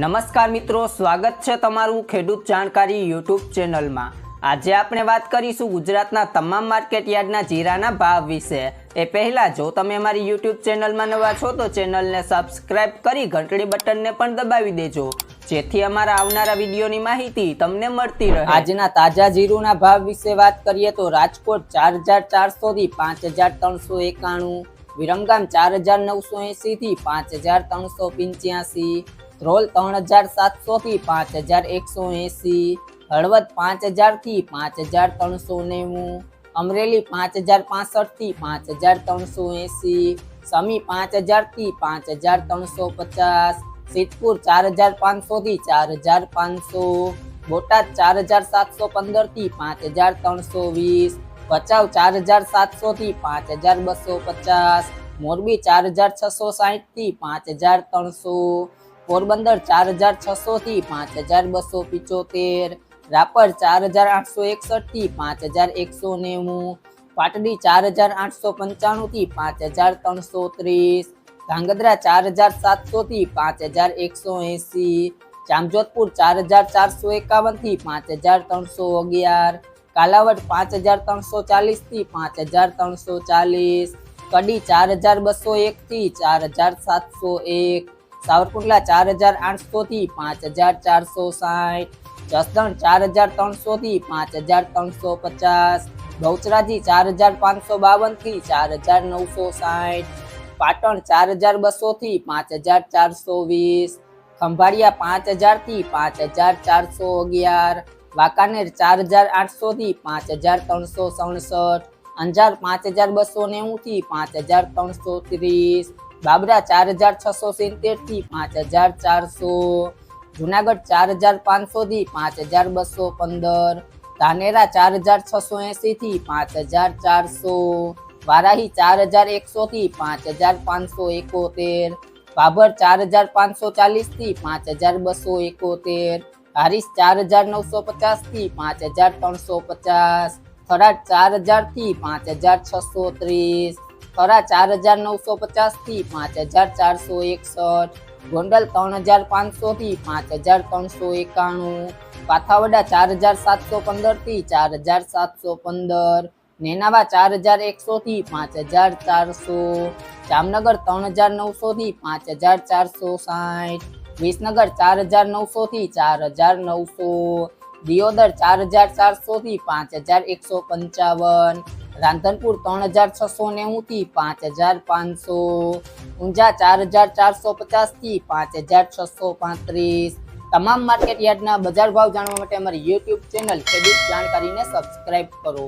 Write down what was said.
નમસ્કાર મિત્રો, સ્વાગત છે તમારું ખેડૂત જાણકારી યુટ્યુબ ચેનલમાં. આજે આપણે વાત કરીશું ગુજરાતના તમામ માર્કેટ યાર્ડના જીરાના ભાવ વિશે. એ પહેલાં, જો તમે અમારી યુટ્યુબ ચેનલમાં નવા છો, તો ચેનલને સબસ્ક્રાઇબ કરી ઘંટડી બટનને પણ દબાવી દેજો. જેથી અમારા આવનારા વિડીયોની માહિતી તમને મળતી રહે. આજના તાજા જીરુના ભાવ વિશે વાત કરીએ તો રાજકોટ ચાર હજાર ચારસોથી પાંચ હજાર ત્રણસો એકાણું, વિરમગામ ચાર હજાર નવસો એંસીથી પાંચ હજાર ત્રણસો પંચ્યાસી ધ્રોલ ત્રણ હજાર સાતસોથી પાંચ હજાર એકસો એંસી હળવદ પાંચ હજારથી પાંચ હજાર ત્રણસો નેવું અમરેલી પાંચ હજાર પાસઠથી પાંચ હજાર ત્રણસો એંસી સમી પાંચ હજારથી પાંચ હજાર ત્રણસો પચાસ સિદ્ધપુર ચાર હજાર પાંચસોથી ચાર હજાર પાંચસો બોટાદ ચાર હજાર સાતસો પંદરથી પાંચ હજાર ત્રણસો વીસ ભચાઉ ચાર હજાર સાતસોથી પાંચ હજાર બસો પચાસ મોરબી ચાર હજાર છસો સાહીઠથી પાંચ હજાર ત્રણસો પોરબંદર ચાર હજાર છસોથી પાંચ હજાર બસો પિચોતેર, રાપર ચાર હજાર આઠસો એકસઠથી પાંચ હજાર એકસો નેવું, પાટડી ચાર હજાર આઠસો પંચાણુંથી પાંચ હજાર ત્રણસો ત્રીસ, ધાંગધ્રા ચાર હજાર સાતસોથી પાંચ હજાર એકસો એંસી, જામજોધપુર ચાર હજાર ચારસો એકાવનથી પાંચ હજાર ત્રણસો અગિયાર, કાલાવડ પાંચ હજાર ત્રણસો ચાલીસથી પાંચ હજાર ત્રણસો ચાલીસ, કડી ચાર હજાર બસો એકથી ચાર હજાર સાતસો એક સાવરકુંડલા ચાર હજાર આઠસોથી પાંચ હજાર ચારસો સાઠ, જસદણ ચાર હજાર ત્રણસોથી પાંચ હજાર ત્રણસો પચાસ, બહુચરાજી ચાર હજાર પાંચસો બાવનથી ચાર હજાર નવસો સાઠ, પાટણ ચાર હજાર બસોથી પાંચ હજાર ચારસો વીસ, ખંભાળિયા પાંચ હજારથી પાંચ હજાર ચારસો અગિયાર, વાંકાનેર ચાર હજાર આઠસોથી પાંચ હજાર ત્રણસો સડસઠ, અંજાર પાંચ હજાર બસો નેવુંથી પાંચ હજાર ત્રણસો ત્રીસ બાબરા ચાર હજાર છસો સિત્તેરથી પાંચ હજાર ચારસો, જુનાગઢ ચાર હજાર પાંચસોથી પાંચ હજાર બસો પંદર, ધાનેરા ચાર હજાર છસો એંસીથી પાંચ હજાર ચારસો, વારાહી ચાર હજાર એકસોથી પાંચ હજાર પાંચસો એકોતેર ભાભર ચાર હજાર પાંચસો ચાલીસથી પાંચ હજાર બસો એકોતેર, હારીસ ચાર હજાર નવસો પચાસથી પાંચ હજાર ત્રણસો પચાસ, થરાદ ચાર હજારથી પાંચ હજાર છસો ત્રીસ થરા ચાર હજાર નવસો પચાસથી, પાંચ હજાર ચારસો એકસઠ, ગોંડલ ત્રણ હજાર પાંચસોથી, પાંચ હજાર ત્રણસો એકાણું, પાથાવડા ચાર હજાર સાતસો પંદરથી, ચાર હજાર સાતસો પંદર, નેનાવા ચાર હજાર એકસોથી, પાંચ હજાર ચારસો, જામનગર ત્રણ હજાર નવસોથી, પાંચ હજાર ચારસો સાઠ, વિસનગર ચાર હજાર નવસોથી, ચાર હજાર નવસો, દિયોદર ચાર હજાર ચારસોથી, પાંચ હજાર એકસો પંચાવન રાંધનપુર ત્રણ હજાર છસો નેવુંથી પાંચ હજાર પાંચસો, ઊંઝા ચાર હજાર ચારસો પચાસથી પાંચ હજાર છસો પાંત્રીસ. તમામ માર્કેટ યાર્ડના બજાર ભાવ જાણવા માટે અમારી યુટ્યુબ ચેનલ ખેડૂત જાણકારીને સબસ્ક્રાઇબ કરો.